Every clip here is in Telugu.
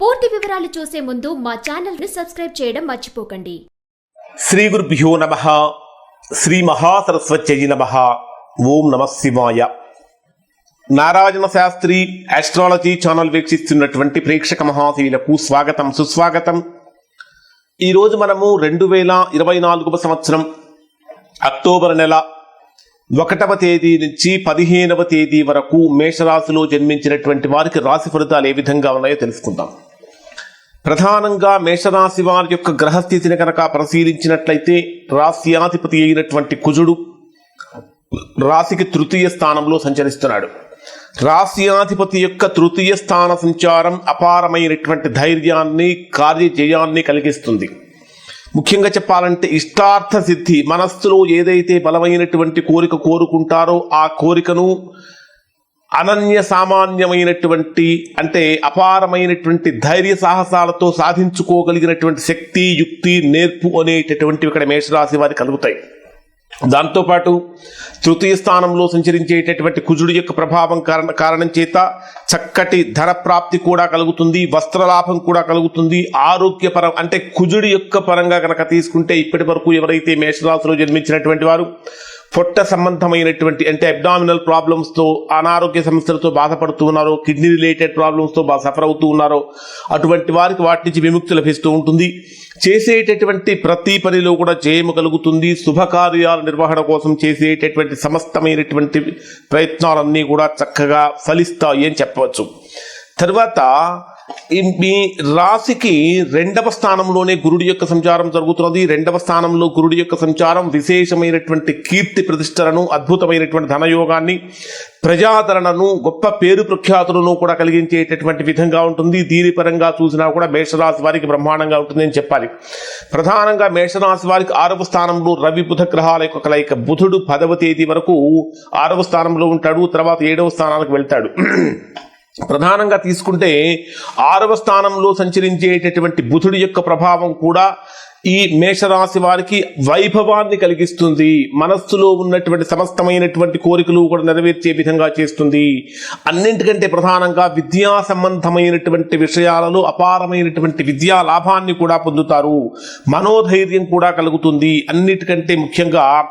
పూర్తి వివరాలు చూసే ముందు మా ఛానల్ని సబ్స్క్రైబ్ చేయడం మర్చిపోకండి. శ్రీ గురుభ్యో నమ. శ్రీ మహాసరస్వత్యై నమ. ఓం నమ శివాయ. నారాయణ శాస్త్రి ఆస్ట్రాలజీ ఛానల్ వీక్షిస్తున్నటువంటి ప్రేక్షక మహాశీలకు స్వాగతం సుస్వాగతం. ఈరోజు మనము రెండు వేల ఇరవై నాలుగవ సంవత్సరం అక్టోబర్ నెల ఒకటవ తేదీ నుంచి పదిహేనవ తేదీ వరకు మేషరాశిలో జన్మించినటువంటి వారికి రాశి ఫలితాలు ఏ విధంగా ఉన్నాయో తెలుసుకుందాం. ప్రధానంగా మేషరాశి వారి యొక్క గ్రహస్థితిని కనుక పరిశీలించినట్లయితే రాశ్యాధిపతి అయినటువంటి కుజుడు రాశికి తృతీయ స్థానంలో సంచరిస్తున్నాడు. రాశ్యాధిపతి యొక్క తృతీయ స్థాన సంచారం అపారమైనటువంటి ధైర్యాన్ని కార్యజయాన్ని కలిగిస్తుంది. ముఖ్యంగా చెప్పాలంటే ఇష్టార్థ సిద్ధి మనస్సులో ఏదైతే బలమైనటువంటి కోరిక కోరుకుంటారో ఆ కోరికను అనన్య సామాన్యమైనటువంటి అంటే అపారమైనటువంటి ధైర్య సాహసాలతో సాధించుకోగలిగినటువంటి శక్తి యుక్తి నేర్పు అనేటటువంటివి ఇక్కడ మేషరాశి వారికి కలుగుతాయి. దాంతోపాటు తృతీయ స్థానంలో సంచరించేటటువంటి కుజుడి యొక్క ప్రభావం కారణ కారణం చేత చక్కటి ధన ప్రాప్తి కూడా కలుగుతుంది వస్త్రలాభం కూడా కలుగుతుంది ఆరోగ్యపరం అంటే కుజుడి యొక్క పరంగా కనుక తీసుకుంటే ఇప్పటి వరకు ఎవరైతే మేషరాశిలో జన్మించినటువంటి వారు పొట్ట సంబంధమైనటువంటి అంటే అబ్డామినల్ ప్రాబ్లమ్స్తో అనారోగ్య సమస్యలతో బాధపడుతూ ఉన్నారో కిడ్నీ రిలేటెడ్ ప్రాబ్లమ్స్తో బాగా సఫర్ అవుతూ ఉన్నారో అటువంటి వారికి వాటి నుంచి విముక్తి లభిస్తూ ఉంటుంది. చేసేటటువంటి ప్రతి పనిలో కూడా జయము కలుగుతుంది. శుభకార్యాల నిర్వహణ కోసం చేసేటటువంటి సమస్తమైనటువంటి ప్రయత్నాలన్నీ కూడా చక్కగా ఫలిస్తాయి అని చెప్పవచ్చు. తర్వాత మీ రాశికి రెండవ స్థానంలోనే గురుడి యొక్క సంచారం జరుగుతున్నది. రెండవ స్థానంలో గురుడి యొక్క సంచారం విశేషమైనటువంటి కీర్తి ప్రతిష్టలను అద్భుతమైనటువంటి ధనయోగాన్ని ప్రజాదరణను గొప్ప పేరు ప్రఖ్యాతులను కూడా కలిగించేటటువంటి విధంగా ఉంటుంది. దీని పరంగా చూసినా కూడా మేషరాశి వారికి బ్రహ్మాండంగా ఉంటుంది అని చెప్పాలి. ప్రధానంగా మేషరాశి వారికి ఆరవ స్థానంలో రవి బుధ గ్రహాల యొక్క కలయిక. బుధుడు పదవ తేదీ వరకు ఆరవ స్థానంలో ఉంటాడు. తర్వాత ఏడవ స్థానానికి వెళ్తాడు. ప్రధానంగా తీసుకుంటే ఆరవ స్థానంలో సంచరించేటటువంటి బుధుడి యొక్క ప్రభావం కూడా ఈ మేషరాశి వారికి వైభవాన్ని కలిగిస్తుంది. మనస్సులో ఉన్నటువంటి సమస్తమైనటువంటి కోరికలు కూడా నెరవేర్చే విధంగా చేస్తుంది. అన్నింటికంటే ప్రధానంగా విద్యా సంబంధమైనటువంటి విషయాలలో అపారమైనటువంటి విద్యా లాభాన్ని కూడా పొందుతారు. మనోధైర్యం కూడా కలుగుతుంది. అన్నిటికంటే ముఖ్యంగా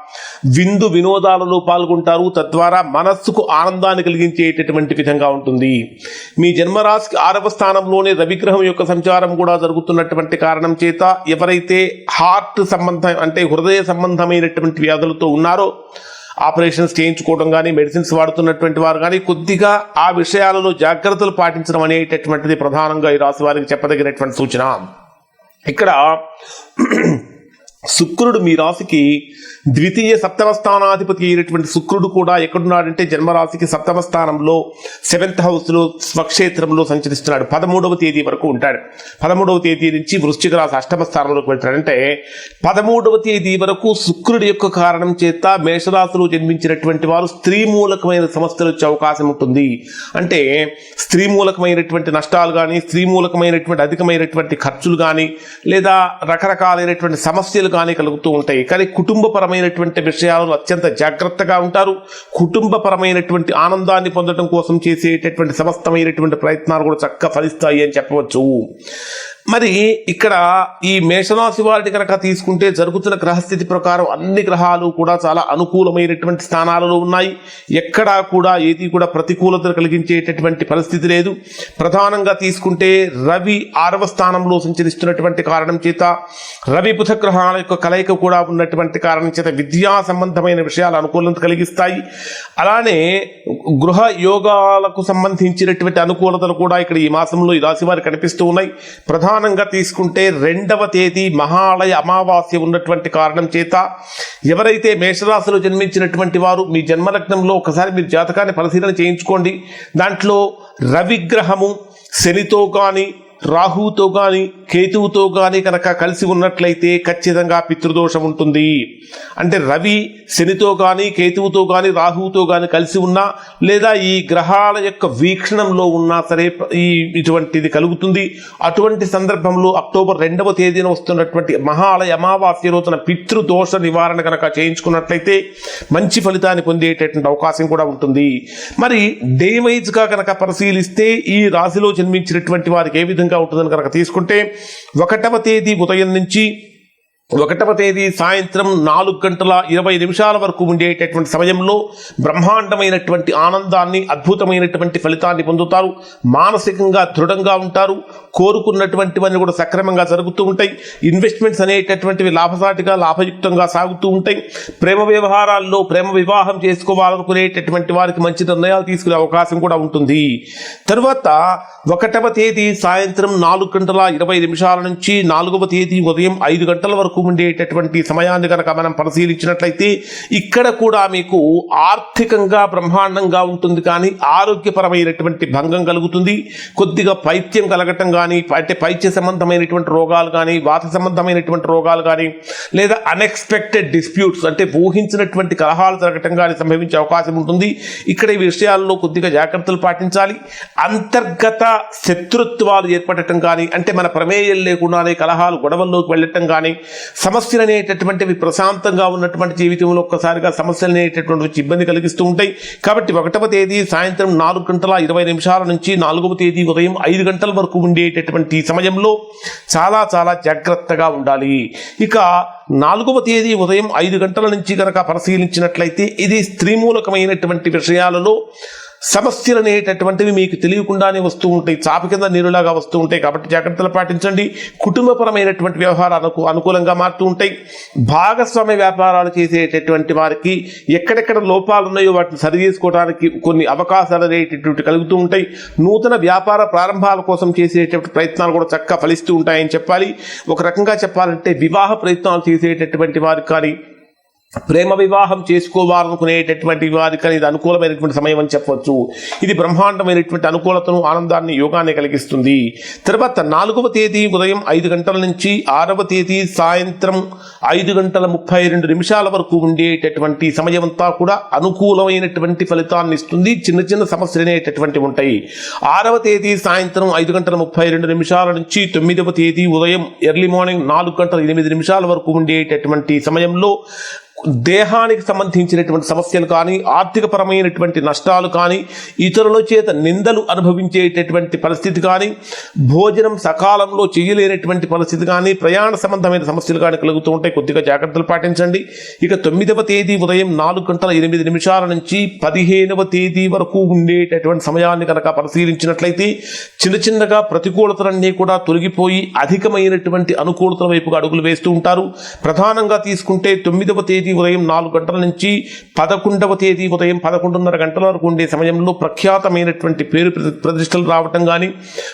విందు వినోదాలలో పాల్గొంటారు. తద్వారా మనస్సుకు ఆనందాన్ని కలిగించేటటువంటి విధంగా ఉంటుంది. మీ జన్మరాశికి ఆరవ స్థానంలోనే రవిగ్రహం యొక్క సంచారం కూడా జరుగుతున్నటువంటి కారణం చేత ఎవరైతే హార్ట్ సంబంధం అంటే హృదయ సంబంధమైనటువంటి వ్యాధులతో ఉన్నారో ఆపరేషన్స్ చేయించుకోవడం కానీ మెడిసిన్స్ వాడుతున్నటువంటి వారు కానీ కొద్దిగా ఆ విషయాలలో జాగ్రత్తలు పాటించడం అనేటటువంటిది ప్రధానంగా ఈ రాశి వారికి చెప్పదగినటువంటి సూచన. ఇక్కడ శుక్రుడు మీ రాశికి ద్వితీయ సప్తమ స్థానాధిపతి అయినటువంటి శుక్రుడు కూడా ఎక్కడున్నాడంటే జన్మరాశికి సప్తమ స్థానంలో సెవెంత్ హౌస్లో స్వక్షేత్రంలో సంచరిస్తున్నాడు. పదమూడవ తేదీ వరకు ఉంటాడు. పదమూడవ తేదీ నుంచి వృశ్చిక రాశి అష్టమ స్థానంలోకి వెళ్తాడంటే పదమూడవ తేదీ వరకు శుక్రుడి యొక్క కారణం చేత మేషరాశిలో జన్మించినటువంటి వారు స్త్రీ మూలకమైన సమస్యలు వచ్చే అవకాశం ఉంటుంది. అంటే స్త్రీ మూలకమైనటువంటి నష్టాలు కానీ స్త్రీ మూలకమైనటువంటి అధికమైనటువంటి ఖర్చులు కానీ లేదా రకరకాలైనటువంటి సమస్యలు కానీ కలుగుతూ ఉంటాయి. కానీ కుటుంబపరమైనటువంటి విషయాలను అత్యంత జాగ్రత్తగా ఉంటారు. కుటుంబపరమైనటువంటి ఆనందాన్ని పొందడం కోసం చేసేటటువంటి సమస్తమైనటువంటి ప్రయత్నాలు కూడా చక్కగా ఫలిస్తాయి అని చెప్పవచ్చు. మరి ఇక్కడ ఈ మేషరాశి వారిని కనుక తీసుకుంటే జరుగుతున్న గ్రహస్థితి ప్రకారం అన్ని గ్రహాలు కూడా చాలా అనుకూలమైనటువంటి స్థానాలలో ఉన్నాయి. ఎక్కడా కూడా ఏది కూడా ప్రతికూలతను కలిగించేటటువంటి పరిస్థితి లేదు. ప్రధానంగా తీసుకుంటే రవి ఆరవ స్థానంలో సంచరిస్తున్నటువంటి కారణం చేత రవి బుధ గ్రహాల యొక్క కలయిక కూడా ఉన్నటువంటి కారణం చేత విద్యా సంబంధమైన విషయాలు అనుకూలత కలిగిస్తాయి. అలానే గృహ యోగాలకు సంబంధించినటువంటి అనుకూలతలు కూడా ఇక్కడ ఈ మాసంలో ఈ రాశి వారికి కనిపిస్తూ ఉన్నాయి. ప్రధాన ప్రధానంగా తీసుకుంటే రెండవ తేదీ మహాలయ అమావాస్య ఉన్నటువంటి కారణం చేత ఎవరైతే మేషరాశిలో జన్మించినటువంటి వారు మీ జన్మలగ్నంలో ఒకసారి మీరు జాతకాన్ని పరిశీలన చేయించుకోండి. దాంట్లో రవిగ్రహము శనితో కానీ రాహుతో కానీ కేతువుతో గాని కనుక కలిసి ఉన్నట్లయితే ఖచ్చితంగా పితృదోషం ఉంటుంది. అంటే రవి శనితో గాని కేతువుతో గాని రాహువుతో గాని కలిసి ఉన్నా లేదా ఈ గ్రహాల యొక్క వీక్షణంలో ఉన్నా సరే ఈ ఇటువంటిది కలుగుతుంది. అటువంటి సందర్భంలో అక్టోబర్ రెండవ తేదీన వస్తున్నటువంటి మహాలయ అమావాస్య రోజున పితృదోష నివారణ కనుక చేయించుకున్నట్లయితే మంచి ఫలితాన్ని పొందేటటువంటి అవకాశం కూడా ఉంటుంది. మరి డే కనుక పరిశీలిస్తే ఈ రాశిలో జన్మించినటువంటి వారికి ఏ విధంగా ఉంటుందని కనుక తీసుకుంటే ఒకటవ తేదీ ఉదయం నుంచి ఒకటవ తేదీ సాయంత్రం నాలుగు గంటల ఇరవై నిమిషాల వరకు ఉండేటటువంటి సమయంలో బ్రహ్మాండమైనటువంటి ఆనందాన్ని అద్భుతమైనటువంటి ఫలితాన్ని పొందుతారు. మానసికంగా దృఢంగా ఉంటారు. కోరుకున్నటువంటివన్నీ కూడా సక్రమంగా జరుగుతూ ఉంటాయి. ఇన్వెస్ట్మెంట్స్ అనేటటువంటివి లాభసాటిగా లాభయుక్తంగా సాగుతూ ఉంటాయి. ప్రేమ వ్యవహారాల్లో ప్రేమ వివాహం చేసుకోవాలనుకునేటటువంటి వారికి మంచి నిర్ణయాలు తీసుకునే అవకాశం కూడా ఉంటుంది. తర్వాత ఒకటవ తేదీ సాయంత్రం నాలుగు గంటల ఇరవై నిమిషాల నుంచి నాలుగవ తేదీ ఉదయం ఐదు గంటల వరకు ఉండేటటువంటి సమయాన్ని కనుక మనం పరిశీలించినట్లయితే ఇక్కడ కూడా మీకు ఆర్థికంగా బ్రహ్మాండంగా ఉంటుంది కానీ ఆరోగ్యపరమైనటువంటి భంగం కలుగుతుంది. కొద్దిగా పైత్యం కలగటం కానీ అంటే పైత్య సంబంధమైనటువంటి రోగాలు కానీ వాత సంబంధమైనటువంటి రోగాలు కానీ లేదా అన్ఎక్స్పెక్టెడ్ డిస్ప్యూట్స్ అంటే ఊహించినటువంటి కలహాలు జరగటం కానీ సంభవించే అవకాశం ఉంటుంది. ఇక్కడ ఈ విషయాల్లో కొద్దిగా జాగ్రత్తలు పాటించాలి. అంతర్గత శత్రుత్వాలు ఏర్పడటం కానీ అంటే మన ప్రమేయం లేకుండానే కలహాలు గొడవల్లోకి వెళ్ళటం కానీ సమస్యలు అనేటటువంటివి ప్రశాంతంగా ఉన్నటువంటి జీవితంలో ఒక్కసారిగా సమస్యలు అనేటటువంటి ఇబ్బంది కలిగిస్తూ ఉంటాయి. కాబట్టి ఒకటవ తేదీ సాయంత్రం నాలుగు గంటల ఇరవై నిమిషాల నుంచి నాలుగవ తేదీ ఉదయం ఐదు గంటల వరకు ఉండేటటువంటి సమయంలో చాలా చాలా జాగ్రత్తగా ఉండాలి. ఇక నాలుగవ తేదీ ఉదయం ఐదు గంటల నుంచి కనుక పరిశీలించినట్లయితే ఇది స్త్రీమూలకమైనటువంటి విషయాలలో సమస్యలు అనేటటువంటివి మీకు తెలియకుండానే వస్తూ ఉంటాయి. చాప కింద నీరులాగా వస్తూ ఉంటాయి. కాబట్టి జాగ్రత్తలు పాటించండి. కుటుంబపరమైనటువంటి వ్యవహారాలకు అనుకూలంగా మారుతూ ఉంటాయి. భాగస్వామ్య వ్యాపారాలు చేసేటటువంటి వారికి ఎక్కడెక్కడ లోపాలు ఉన్నాయో వాటిని సరి చేసుకోవడానికి కొన్ని అవకాశాలు అనేటటువంటి కలుగుతూ ఉంటాయి. నూతన వ్యాపార ప్రారంభాల కోసం చేసేటటువంటి ప్రయత్నాలు కూడా చక్కగా ఫలిస్తూ ఉంటాయని చెప్పాలి. ఒక రకంగా చెప్పాలంటే వివాహ ప్రయత్నాలు చేసేటటువంటి వారికి కానీ ప్రేమ వివాహం చేసుకోవాలనుకునేటటువంటి వారికి ఇది అనుకూలమైనటువంటి సమయం అని చెప్పవచ్చు ఇది బ్రహ్మాండమైనటువంటి అనుకూలతను ఆనందాన్ని యోగాన్ని కలిగిస్తుంది. తర్వాత నాలుగవ తేదీ ఉదయం ఐదు గంటల నుంచి ఆరవ తేదీ సాయంత్రం ఐదు గంటల ముప్పై రెండు నిమిషాల వరకు ఉండేటటువంటి సమయం అంతా కూడా అనుకూలమైనటువంటి ఫలితాన్ని ఇస్తుంది. చిన్న చిన్న సమస్యలు అనేటటువంటి ఉంటాయి. ఆరవ తేదీ సాయంత్రం ఐదు గంటల ముప్పై రెండు నిమిషాల నుంచి తొమ్మిదవ తేదీ ఉదయం ఎర్లీ మార్నింగ్ నాలుగు గంటల ఎనిమిది నిమిషాల వరకు ఉండేటటువంటి సమయంలో దేహానికి సంబంధించినటువంటి సమస్యలు కానీ ఆర్థికపరమైనటువంటి నష్టాలు కానీ ఇతరుల చేత నిందలు అనుభవించేటటువంటి పరిస్థితి కానీ భోజనం సకాలంలో చేయలేనటువంటి పరిస్థితి కానీ ప్రయాణ సంబంధమైన సమస్యలు కానీ కలుగుతూ ఉంటాయి. కొద్దిగా జాగ్రత్తలు పాటించండి. ఇక తొమ్మిదవ తేదీ ఉదయం నాలుగు గంటల ఎనిమిది నిమిషాల నుంచి పదిహేనవ తేదీ వరకు ఉండేటటువంటి సమయాన్ని కనుక పరిశీలించినట్లయితే చిన్న చిన్నగా ప్రతికూలతలన్నీ కూడా తొలగిపోయి అధికమైనటువంటి అనుకూలతల వైపుగా అడుగులు వేస్తూ ఉంటారు. ప్రధానంగా తీసుకుంటే తొమ్మిదవ తేదీ ఉదయం నాలుగు గంటల నుంచి పదకొండవ తేదీ ఉదయం పదకొండున్నర గంటల వరకు ఉండే సమయంలో ప్రఖ్యాతమైనటువంటి పేరు ప్రతి- ప్రతిష్టలు రావటం కానీ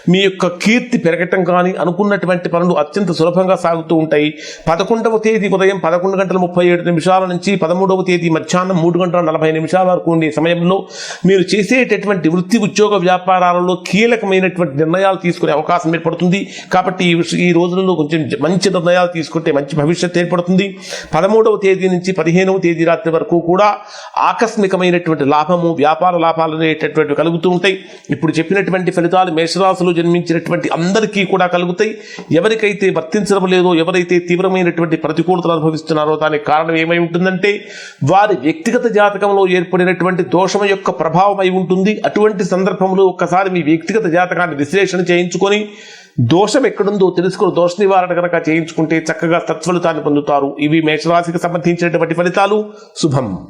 మీ యొక్క కీర్తి పెరగటం కానీ అనుకున్నటువంటి పనులు అత్యంత సులభంగా సాగుతూ ఉంటాయి. పదకొండవ తేదీ ఉదయం పదకొండు గంటల ముప్పై ఏడు నిమిషాల నుంచి పదమూడవ తేదీ మధ్యాహ్నం మూడు గంటల నలభై నిమిషాల వరకు ఉండే సమయంలో మీరు చేసేటటువంటి వృత్తి ఉద్యోగ వ్యాపారాలలో కీలకమైనటువంటి నిర్ణయాలు తీసుకునే అవకాశం ఏర్పడుతుంది. కాబట్టి ఈ ఈ రోజులలో కొంచెం మంచి నిర్ణయాలు తీసుకుంటే మంచి భవిష్యత్తు ఏర్పడుతుంది. పదమూడవ తేదీ నుంచి నుంచి పదిహేనవ తేదీ రాత్రి వరకు కూడా ఆకస్మికమైనటువంటి లాభము వ్యాపార లాభాలు అనేటటువంటి కలుగుతూ ఉంటాయి. ఇప్పుడు చెప్పినటువంటి ఫలితాలు మేషరాశులు జన్మించినటువంటి అందరికీ కూడా కలుగుతాయి. ఎవరికైతే వర్తించడం లేదో ఎవరైతే తీవ్రమైనటువంటి ప్రతికూలతలు అనుభవిస్తున్నారో దానికి కారణం ఏమై ఉంటుందంటే వారి వ్యక్తిగత జాతకంలో ఏర్పడినటువంటి దోషం యొక్క ప్రభావం అయి ఉంటుంది. అటువంటి సందర్భంలో ఒక్కసారి మీ వ్యక్తిగత జాతకాన్ని విశ్లేషణ చేయించుకొని దోషం ఎక్కడుందో తెలుసుకుని దోష నివారణ కనుక చేయించుకుంటే చక్కగా సత్ఫలితాన్ని పొందుతారు. ఇవి మేషరాశికి సంబంధించినటువంటి ఫలితాలు. శుభం.